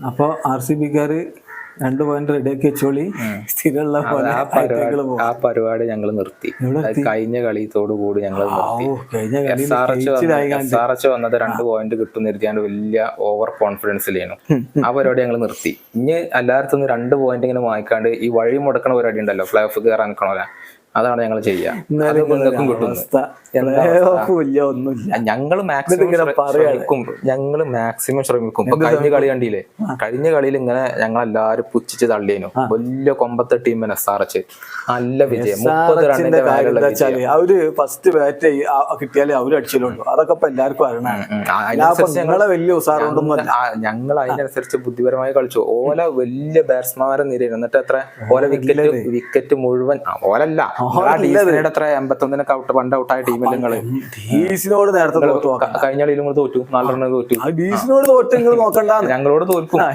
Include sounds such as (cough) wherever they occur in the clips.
അപ്പൊ R C ബിക്കാര് രണ്ട് point റെഡിയാക്കി വെച്ചോളി. സ്ഥിരമുള്ള പോലെ ആ പരിപാടി ഞങ്ങൾ നിർത്തി. കഴിഞ്ഞ കളിയത്തോടുകൂടി ഞങ്ങൾ വന്നത് രണ്ട് പോയിന്റ് കിട്ടും നിർത്തിയാണ്ട് വലിയ ഓവർ കോൺഫിഡൻസിലേനു ആ പരിപാടി ഞങ്ങൾ നിർത്തി. ഇനി എല്ലായിടത്തും രണ്ട് പോയിന്റ് ഇങ്ങനെ വാങ്ങിക്കാണ്ട് ഈ വഴി മുടക്കണ പരിപാടി ഉണ്ടല്ലോ ഫ്ലൈ ഓഫ് കയറാൻ നിൽക്കണോല അതാണ് ഞങ്ങൾ ചെയ്യുക ഞങ്ങൾ മാക്സിമം ഞങ്ങൾ മാക്സിമം ശ്രമിക്കും. കഴിഞ്ഞ കളി കണ്ടില്ലേ? കഴിഞ്ഞ കളിയിൽ ഇങ്ങനെ ഞങ്ങൾ എല്ലാരും പുച്ഛിച്ച് തള്ളിയേനു. വലിയ കൊമ്പത്തെ ടീം എസ് ആർ എച്ച് നല്ല വിജയം. മുപ്പത് റണ്ണിന്റെ അവർ ഫസ്റ്റ് ബാറ്റ് കിട്ടിയാലേ അവർ അടിച്ചിട്ടുള്ളൂ. അതൊക്കെ ഇപ്പൊ എല്ലാവർക്കും അറിയണം. ഞങ്ങളെ വലിയ ഉസാറുണ്ടെന്ന് ഞങ്ങൾ അതിനനുസരിച്ച് ബുദ്ധിപരമായി കളിച്ചു. ഓല വലിയ ബാറ്റ്സ്മാരെ നിരയിൽ എന്നിട്ട് എത്ര? ഓല വിക്കറ്റ് വിക്കറ്റ് മുഴുവൻ ഓലല്ല. എൺപത്തൊന്നിനൊക്കെ ഔട്ട് പണ്ട് ഔട്ടായ ടീമിൽ നിങ്ങൾ? ഡീസിനോട് നേരത്തെ തോറ്റു നോക്കാം. ക- കഴിഞ്ഞ കളിയിൽ നിങ്ങൾ തോറ്റു. തോറ്റു. ആ ഡീസിനോട് തോറ്റ് നിങ്ങൾ നോക്കണ്ട (laughs)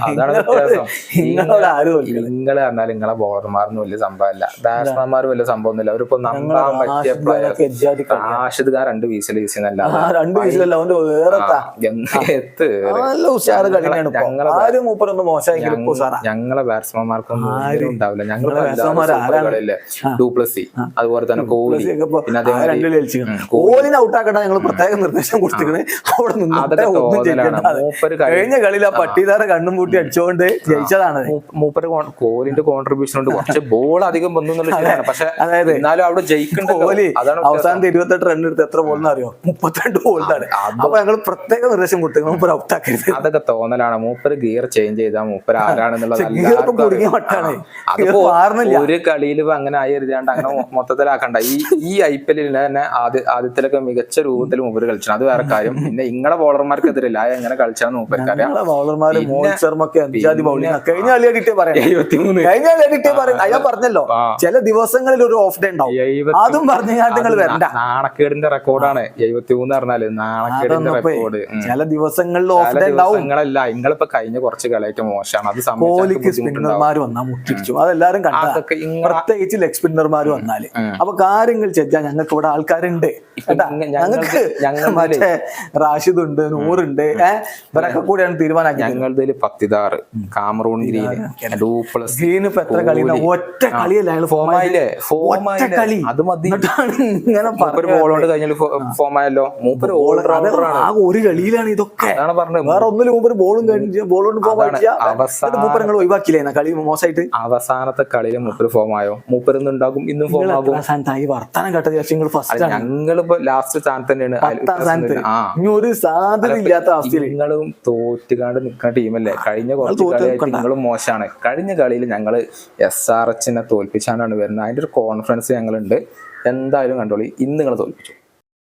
ഞങ്ങളോട് തോൽക്കും. നിങ്ങളോട് ആര് നിങ്ങൾ പറഞ്ഞാൽ നിങ്ങളെ ബോളർമാരൊന്നും വലിയ സംഭവമല്ല ബാറ്റ്സ്മാൻമാർ വലിയ സംഭവമൊന്നുമില്ല. അവരിപ്പോ നമ്പാൻ പറ്റിയ എജ്ജാതി കളി. രണ്ട് വീസിൽ വീസിന്നല്ല ആ രണ്ട് വീസിലല്ല അവന്റെ വേറെ എത്ത് നല്ല ഉഷാറ് കളിയാണ് ആരും മൂപ്പരൊന്നും ഞങ്ങളെ ബാറ്റ്സ്മാൻമാർക്കൊന്നും ഉണ്ടാവില്ല. ഞങ്ങളെ? ഡൂപ്ലസി. അതുപോലെ തന്നെ കോഹ്ലി. കോഹ്ലിനെ ഔട്ടാക്കട്ടെ ഞങ്ങൾ പ്രത്യേക നിർദ്ദേശം കൊടുത്തിരിക്കുന്നത് അവിടെ നിന്നിട്ട് ഒന്നും ചെയ്യണ്ട കഴിഞ്ഞ കളിയിൽ ആ കണ്ണും പൂട്ടി അടിച്ചുകൊണ്ട് ജയിച്ചതാണ്. മൂപ്പര് കോഹ്ലിന്റെ കോൺട്രിബ്യൂഷൻ ഉണ്ട് പക്ഷെ ബോൾ അധികം വന്നു എന്നുള്ള പക്ഷെ അതായത് എന്നാലും അവിടെ ജയിക്കണ്ടല്ലോ. കോഹ്ലി. അവസാനത്തെ ഇരുപത്തെട്ട് റൺ എടുത്ത് എത്ര ബോൾ അറിയോ മുപ്പത്തിരണ്ട് ബോളിനാണ് അപ്പൊ ഞങ്ങൾ പ്രത്യേക നിർദ്ദേശം കൊടുത്തു മൂപ്പർ ഔട്ടാക്കരുത് അതൊക്കെ തോന്നലാണ്. മൂപ്പര് ഗിയർ ചേഞ്ച് ചെയ്താൽ മൂപ്പര് ആരാണെന്നുള്ളത് ഒരു കളിയിൽ അങ്ങനെ ആയി എഴുതാണ്ട് അങ്ങനെ മൊത്തത്തിലാക്കണ്ട. ഈ ഈ ഐ പി എല്ലിൽ തന്നെ ആദ്യ ആദ്യത്തിലൊക്കെ മികച്ച രൂപത്തിൽ മൂപ്പര് കളിച്ചു അത് വേറെ കാര്യം. പിന്നെ ഇങ്ങളെ ബോളർമാർക്കെതിരില്ല എങ്ങനെ കളിച്ചാന്ന് മൂപ്പർക്ക് അറിയാം. ഞങ്ങളെ ബൗളർമാര് മോഹിത് ശർമ്മക്ക് അഞ്ചാതി ബൗളിംഗ് കഴിഞ്ഞ കളി അടിയിട്ടേ പറയാം. എഴുപത്തിമൂന്ന്. കഴിഞ്ഞ കളി അടിയിട്ടേ പറയാം. അയാൾ പറഞ്ഞല്ലോ. ചില ദിവസങ്ങളിൽ ഒരു ഓഫ് ഡേ ഉണ്ടാവും. അതും പറഞ്ഞു നിങ്ങൾ വരണ്ട. നാണക്കേടിന്റെ റെക്കോർഡാണ് എഴുപത്തി മൂന്ന് പറഞ്ഞാൽ നാണക്കേടിന്റെ റെക്കോർഡ് ചില ദിവസങ്ങളിൽ ഓഫ് ഡേ ഉണ്ടാവും. നിങ്ങളല്ല നിങ്ങളിപ്പോ കഴിഞ്ഞ കുറച്ച് കളിയായിട്ട് മോശമാണ്. അത് കോഹ്ലിക്ക് ബുദ്ധിമുട്ടുണ്ടാവും. സ്പിന്നർമാർ വന്നാൽ മുട്ടിടിച്ചു. അതെല്ലാരും കണ്ടു. പ്രത്യേകിച്ച് ലെഗ് സ്പിന്നർമാർ വന്നാൽ. അപ്പൊ കാര്യങ്ങൾ ചെജ്ജാ. ഞങ്ങൾക്ക് ഇവിടെ ആൾക്കാരുണ്ട്. കേട്ടാ? ഞങ്ങൾക്ക് മറ്റേ റാഷിദ് ഉണ്ട് നൂറുണ്ട്. ഏഹ് ഇവരൊക്കെ കൂടിയാണ് തീരുമാനാക്കി ഞങ്ങളുടെ പത്തിതാറ് Cameron Green du Plessis Green ഇപ്പൊ എത്ര കളി ഒറ്റ കളിയല്ല അയാൾ ഫോമായില്ലേ ഒറ്റ കളി. അത് മതി. എന്നിട്ടാണ് ഇങ്ങനെ കൊണ്ട് കഴിഞ്ഞാൽ ഫോമായല്ലോ മൂപ്പര് ആ ഒരു കളിയിലാണ് ഇതൊക്കെ. അതാണ് പറഞ്ഞത്. വേറെ ഒന്നിലും മൂപ്പര് ബോളും കഴിഞ്ഞ് പറ്റില്ല അവസാനം. മൂപ്പര് നിങ്ങൾ ഒഴിവാക്കിയില്ലേ? കളി മോശമായിട്ട് അവസാനത്തെ കളിയിൽ മൂപ്പര് ഫോമായോ മൂപ്പരൊന്നും ഉണ്ടാകും ഇന്നും ഫോം ആകും സ്ഥാനത്തായി വർത്താനം കേട്ടത് പക്ഷേ നിങ്ങൾ ഫസ്റ്റ് ആണ്. ഞങ്ങളിപ്പോ ലാസ്റ്റ് സ്ഥാനത്ത് തന്നെയാണ്. അതിൽ പത്താം സ്ഥാനത്ത്. ആ. ഇനി ഒരു സാധ്യത ഇല്ലാത്ത അവസ്ഥയിൽ നിങ്ങളും തോറ്റുകാണ്ട് നിൽക്കുന്ന ടീമല്ലേ കഴിഞ്ഞ കുറച്ച് കളിയായിട്ട് നിങ്ങളും മോശമാണ്. കഴിഞ്ഞ കളിയിൽ ഞങ്ങൾ എസ് ആർ എച്ചിനെ തോൽപ്പിച്ചാണ് വരുന്നത്. അതിന്റെ ഒരു കോൺഫിഡൻസ് ഞങ്ങളുണ്ട്. എന്തായാലും കണ്ടോളി ഇന്ന് നിങ്ങൾ തോൽപ്പിച്ചു.